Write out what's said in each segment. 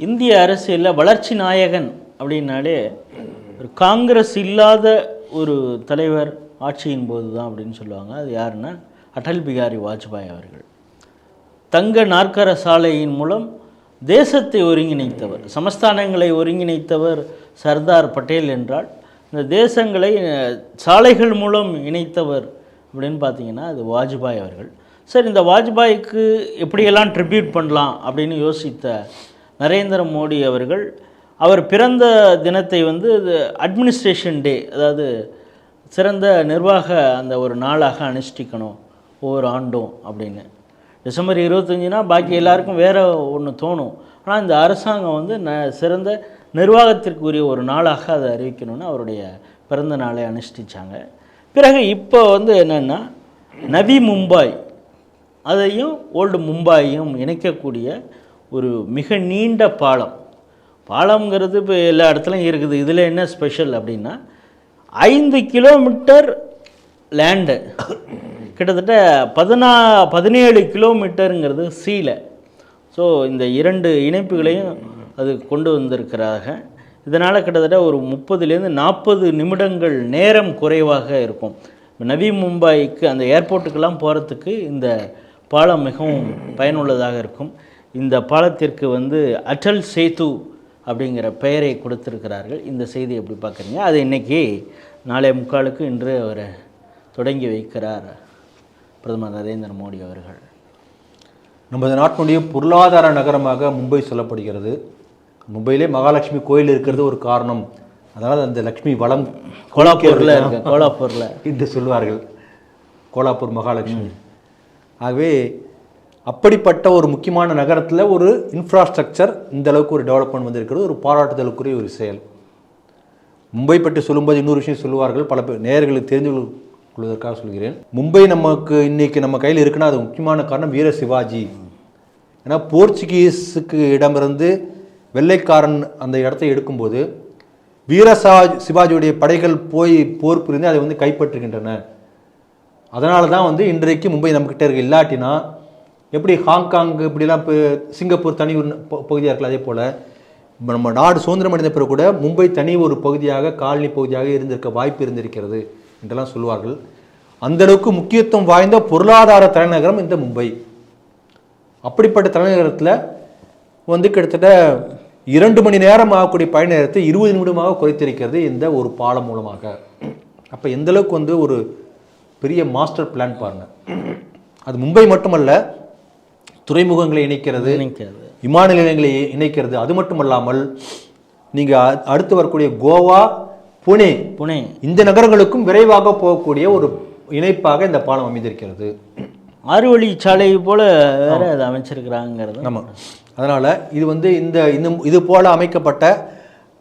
இந்திய அரசியலில் வளர்ச்சி நாயகன் அப்படின்னாலே ஒரு காங்கிரஸ் இல்லாத ஒரு தலைவர் ஆட்சியின் போது தான் அப்படின்னு சொல்லுவாங்க. அது யாருன்னா அடல் பிகாரி வாஜ்பாய் அவர்கள். தங்க நாற்கர சாலையின் மூலம் தேசத்தை ஒருங்கிணைத்தவர் சமஸ்தானங்களை ஒருங்கிணைத்தவர் சர்தார் பட்டேல் என்றால் இந்த தேசங்களை சாலைகள் மூலம் இணைத்தவர் அப்படின்னு பார்த்தீங்கன்னா அது வாஜ்பாய் அவர்கள். சரி இந்த வாஜ்பாய்க்கு எப்படியெல்லாம் ட்ரிபியூட் பண்ணலாம் அப்படின்னு யோசித்த நரேந்திர மோடி அவர்கள் அவர் பிறந்த தினத்தை வந்து அட்மினிஸ்ட்ரேஷன் டே அதாவது சிறந்த நிர்வாக அந்த ஒரு நாளாக அனுஷ்டிக்கணும் ஒவ்வொரு ஆண்டும் அப்படின்னு. டிசம்பர் இருபத்தஞ்சினா பாக்கி எல்லாருக்கும் வேறு ஒன்று தோணும். ஆனால் இந்த அரசாங்கம் வந்து ந சிறந்த நிர்வாகத்திற்குரிய ஒரு நாளாக அதை அறிவிக்கணும்னு அவருடைய பிறந்த நாளை அனுஷ்டிச்சாங்க. பிறகு இப்போ வந்து என்னென்னா நவி மும்பாய் அதையும் ஓல்டு மும்பாயையும் இணைக்கக்கூடிய ஒரு மிக நீண்ட பாலம். பாலம்ங்கிறது இப்போ எல்லா இடத்துலையும் இருக்குது. இதில் என்ன ஸ்பெஷல் அப்படின்னா ஐந்து கிலோமீட்டர் லேண்டு கிட்டத்தட்ட பதினா பதினேழு கிலோமீட்டருங்கிறது சீலை. ஸோ இந்த இரண்டு இணைப்புகளையும் அது கொண்டு வந்திருக்கிறாக இதனால் கிட்டத்தட்ட ஒரு முப்பதுலேருந்து நாற்பது நிமிடங்கள் நேரம் குறைவாக இருக்கும். நவி மும்பாய்க்கு அந்த ஏர்போர்ட்டுக்கெல்லாம் போகிறதுக்கு இந்த பாலம் மிகவும் பயனுள்ளதாக இருக்கும். இந்த பாலத்திற்கு வந்து அட்டல் சேது அப்படிங்கிற பெயரை கொடுத்திருக்கிறார்கள். இந்த செய்தி எப்படி பார்க்குறீங்க? அது இன்னைக்கு நாளை முக்காலுக்கு இன்று அவர் தொடங்கி வைக்கிறார் பிரதமர் நரேந்திர மோடி அவர்கள். நமது நாட்டினுடைய பொருளாதார நகரமாக மும்பை சொல்லப்படுகிறது. மும்பையிலே மகாலட்சுமி கோயில் இருக்கிறது ஒரு காரணம். அதனால் அந்த லக்ஷ்மி வளம் கோலாப்பூரில் இருக்கு கோலாப்பூரில். என்று சொல்வார்கள். கோலாப்பூர் மகாலட்சுமி. ஆகவே அப்படிப்பட்ட ஒரு முக்கியமான நகரத்தில் ஒரு இன்ஃப்ராஸ்ட்ரக்சர் இந்த அளவுக்கு ஒரு டெவலப்மெண்ட் வந்திருக்கிறது ஒரு பாராட்டுதலுக்குரிய ஒரு செயல். மும்பை பற்றி சொல்லும்போது இன்னொரு விஷயம் சொல்லுவார்கள் பல பேர் நேயர்களுக்கு தெரிந்து கொள்வதற்காக சொல்கிறேன். மும்பை நமக்கு இன்றைக்கி நம்ம கையில் இருக்குன்னா அது முக்கியமான காரணம் வீர சிவாஜி. ஏன்னா போர்ச்சுகீஸுக்கு இடமிருந்து வெள்ளைக்காரன் அந்த இடத்தை எடுக்கும்போது வீர சிவாஜியுடைய படைகள் போய் போர் புரிந்து அதை வந்து கைப்பற்றுகின்றன. அதனால தான் வந்து இன்றைக்கு மும்பை நம்மக்கிட்ட இருக்க. இல்லாட்டினா எப்படி ஹாங்காங் இப்படிலாம் இப்போ சிங்கப்பூர் தனி ஒரு பகுதியாக இருக்கல அதே போல் நம்ம நாடு சுதந்திரம் அடைந்த பிறகு கூட மும்பை தனி ஒரு பகுதியாக காலனி பகுதியாக இருந்திருக்க வாய்ப்பு இருந்திருக்கிறது என்றெல்லாம் சொல்வார்கள் அந்தளவுக்கு முக்கியத்துவம் வாய்ந்த பொருளாதார தலைநகரம் இந்த மும்பை. அப்படிப்பட்ட தலைநகரத்தில் வந்து கிட்டத்தட்ட இரண்டு மணி நேரம் ஆகக்கூடிய பயண நேரத்தை இருபது நிமிடமாக குறைத்திருக்கிறது இந்த ஒரு பாலம் மூலமாக. அப்போ எந்தளவுக்கு வந்து ஒரு பெரிய மாஸ்டர் பிளான் பாருங்கள் அது மும்பை மட்டுமல்ல துறைமுகங்களை இணைக்கிறது நினைக்கிறது விமான நிலையங்களை இணைக்கிறது. அது மட்டுமல்லாமல் நீங்கள் அடுத்து வரக்கூடிய கோவா புனே புனே. இந்த நகரங்களுக்கும் விரைவாக போகக்கூடிய ஒரு இணைப்பாக இந்த பாலம் அமைந்திருக்கிறது. ஆறு வழி சாலை போல வேற அதை அமைச்சிருக்கிறாங்கிறது. ஆமாம் அதனால் இது வந்து இந்த இன்னும் இது போல அமைக்கப்பட்ட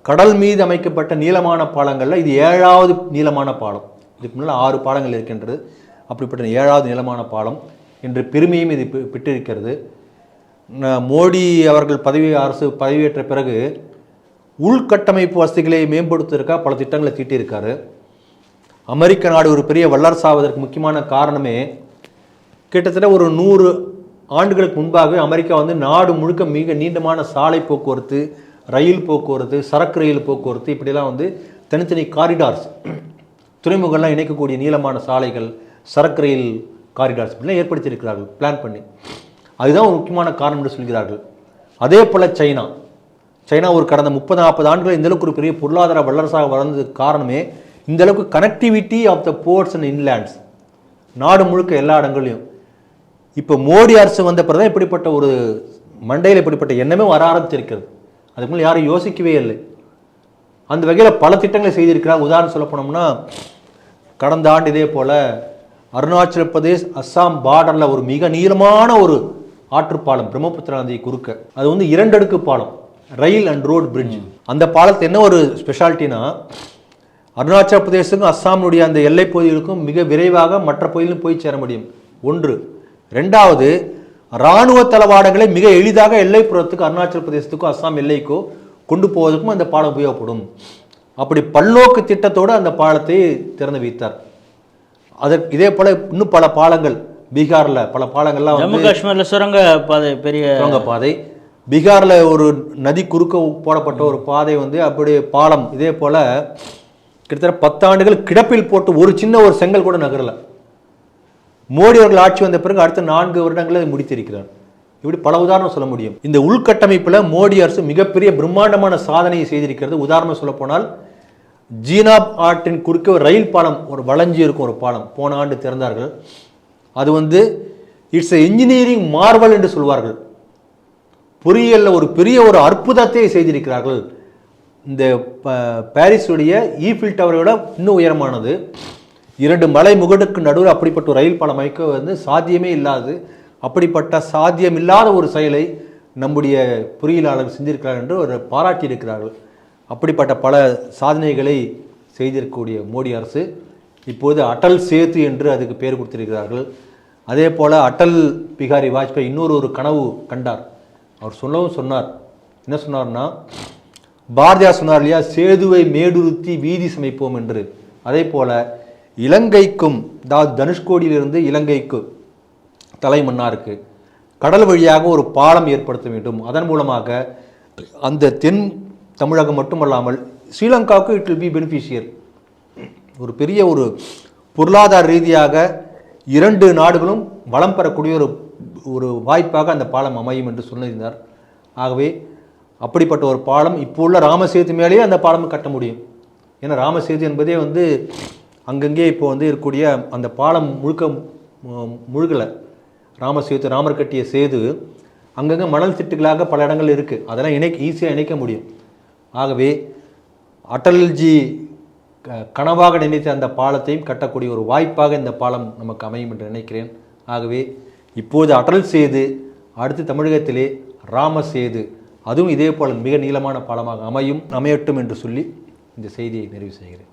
கடல் மீது அமைக்கப்பட்ட நீளமான பாலங்களில் இது ஏழாவது நீளமான பாலம். இதுக்கு முன்னால் ஆறு பாலங்கள் இருக்கின்றது. அப்படிப்பட்ட ஏழாவது நீளமான பாலம். என்ற பெருமையும் இது பெற்றிருக்கிறது. மோடி அவர்கள் பதவி அரசு பதவியேற்ற பிறகு உள்கட்டமைப்பு வசதிகளை மேம்படுத்துவதற்காக பல திட்டங்களை தீட்டியிருக்காரு. அமெரிக்க நாடு ஒரு பெரிய வல்லரசாவதற்கு முக்கியமான காரணமே கிட்டத்தட்ட ஒரு நூறு ஆண்டுகளுக்கு முன்பாகவே அமெரிக்கா வந்து நாடு முழுக்க மிக நீண்டமான சாலை போக்குவரத்து ரயில் போக்குவரத்து சரக்கு ரயில் போக்குவரத்து இப்படிலாம் வந்து தனித்தனி காரிடார்ஸ் துறைமுகங்கள்லாம் இணைக்கக்கூடிய நீளமான சாலைகள் சரக்கு ரயில் காரிடார்ஸ் இப்படிலாம் ஏற்படுத்தியிருக்கிறார்கள் பிளான் பண்ணி. அதுதான் ஒரு முக்கியமான காரணம் என்று சொல்கிறார்கள். அதே போல் சைனா. சைனா ஒரு கடந்த முப்பது நாற்பது ஆண்டுகள் இந்த அளவுக்கு ஒரு பெரிய பொருளாதார வல்லரசாக வளர்ந்ததுக்கு காரணமே இந்த அளவுக்கு connectivity of the ports and inlands நாடு முழுக்க எல்லா இடங்களையும் இப்போ மோடி அரசு வந்த பிறகு தான் இப்படிப்பட்ட ஒரு மண்டையில் இப்படிப்பட்ட எண்ணமே வர ஆரம்பிச்சிருக்கிறது. அதுக்கு மேலே யாரும் யோசிக்கவே இல்லை. அந்த வகையில் பல திட்டங்களை செய்திருக்கிறார். உதாரணம் சொல்ல போனோம்னா கடந்த ஆண்டு இதே போல் அருணாச்சல பிரதேஷ் அஸ்ஸாம் பார்டரில் ஒரு மிக நீளமான ஒரு ஆற்றுப்பாலம் பிரம்மபுத்திரா நதி குறுக்க. அது வந்து இரண்டு அடுக்கு பாலம் ரயில் அண்ட் ரோட் பிரிட்ஜ் அந்த பாலத்து என்ன ஒரு ஸ்பெஷாலிட்டினா அருணாச்சல பிரதேசத்துக்கும் அஸ்ஸாமுடைய அந்த எல்லை பகுதிகளுக்கும் மிக விரைவாக மற்ற பகுதியிலும் போய் சேர முடியும். ஒன்று. ரெண்டாவது இராணுவ தளவாடங்களை மிக எளிதாக எல்லைப்புறத்துக்கு அருணாச்சல பிரதேசத்துக்கோ அஸ்ஸாம் எல்லைக்கோ கொண்டு போவதற்கும் அந்த பாலம் உபயோகப்படும். அப்படி பல்நோக்கு திட்டத்தோடு அந்த பாலத்தை திறந்து வைத்தார். அதற்கு இதே போல இன்னும் பல பாலங்கள் பீகார்ல பல பாலங்கள்லாம் ஜம்மு காஷ்மீர்ல சுரங்க பாதை பெரிய சுரங்க பாதை. பீகாரில் ஒரு நதி குறுக்க போடப்பட்ட ஒரு பாதை வந்து அப்படியே பாலம் இதே போல் கிட்டத்தட்ட பத்தாண்டுகள் கிடப்பில் போட்டு ஒரு சின்ன ஒரு செங்கல் கூட நகரல. மோடி அவர்கள் ஆட்சி வந்த பிறகு அடுத்த நான்கு வருடங்களில் அதை முடித்திருக்கிறார். இப்படி பல உதாரணம் சொல்ல முடியும். இந்த உள்கட்டமைப்பில் மோடி அரசு மிகப்பெரிய பிரம்மாண்டமான சாதனையை செய்திருக்கிறது. உதாரணம் சொல்ல போனால் ஜீனாப் ஆற்றின் குறுக்கே ஒரு ரயில் பாலம் ஒரு வளைஞ்சி இருக்கும் ஒரு பாலம். போன ஆண்டு திறந்தார்கள். அது வந்து இட்ஸ் எ இன்ஜினியரிங் மார்வல் என்று சொல்வார்கள். பொறியியலில் ஒரு பெரிய ஒரு அற்புதத்தை செய்திருக்கிறார்கள். இந்த ப- பாரிஸுடைய ஈஃபில் டவரை விட இன்னும் உயரமானது. இரண்டு மலை முகடுக்கு நடுவில் அப்படிப்பட்ட ஒரு ரயில் பாலம் அமைக்க வந்து சாத்தியமே இல்லாது அப்படிப்பட்ட சாத்தியமில்லாத ஒரு செயலை நம்முடைய பொறியியலாளர் செஞ்சிருக்கிறார் என்று ஒரு பாராட்டியிருக்கிறார்கள். அப்படிப்பட்ட பல சாதனைகளை செய்திருக்கக்கூடிய மோடி அரசு இப்போது அடல் சேது என்று அதுக்கு பேர் கொடுத்திருக்கிறார்கள். அதே போல் அடல் பிகாரி வாஜ்பாய் இன்னொரு ஒரு கனவு கண்டார். அவர் சொல்லவும் சொன்னார். என்ன சொன்னார்னா பாரதியார் சொன்னார் இல்லையா சேதுவை மேடுருத்தி வீதி சமைப்போம் என்று. அதே போல இலங்கைக்கும் தா தனுஷ்கோடியிலிருந்து இலங்கைக்கு தலைமன்னாருக்கு கடல் வழியாக ஒரு பாலம் ஏற்படுத்த வேண்டும். அதன் மூலமாக அந்த தென் தமிழகம் மட்டுமல்லாமல் ஸ்ரீலங்காவுக்கு இட் வில் பி பெனிஃபிஷியர் ஒரு பெரிய ஒரு பொருளாதார ரீதியாக இரண்டு நாடுகளும் வளம் பெறக்கூடிய ஒரு ஒரு வாய்ப்பாக அந்த பாலம் அமையும் என்று சொல்லியிருந்தார். ஆகவே அப்படிப்பட்ட ஒரு பாலம் இப்போ உள்ள ராமசேது மேலேயே அந்த பாலம் கட்ட முடியும். ஏன்னா ராமசேது என்பதே வந்து அங்கங்கே இப்போ வந்து இருக்கக்கூடிய அந்த பாலம் முழுக்க முழுகலை. ராமசேது ராமர் கட்டிய சேது அங்கங்கே மணல் திட்டுகளாக பல இடங்கள் இருக்குது அதெல்லாம் இணைக்க ஈஸியாக இணைக்க முடியும். ஆகவே அடல்ஜி க- கனவாக நினைத்த அந்த பாலத்தையும் கட்டக்கூடிய ஒரு வாய்ப்பாக இந்த பாலம் நமக்கு அமையும் என்று நினைக்கிறேன். ஆகவே இப்போது அடல் சேது அடுத்து தமிழகத்திலே ராம சேது அதுவும் இதே போல மிக நீளமான பாலமாக அமையும் அமையட்டும் என்று சொல்லி இந்த செய்தியை நிறைவு செய்கிறேன்.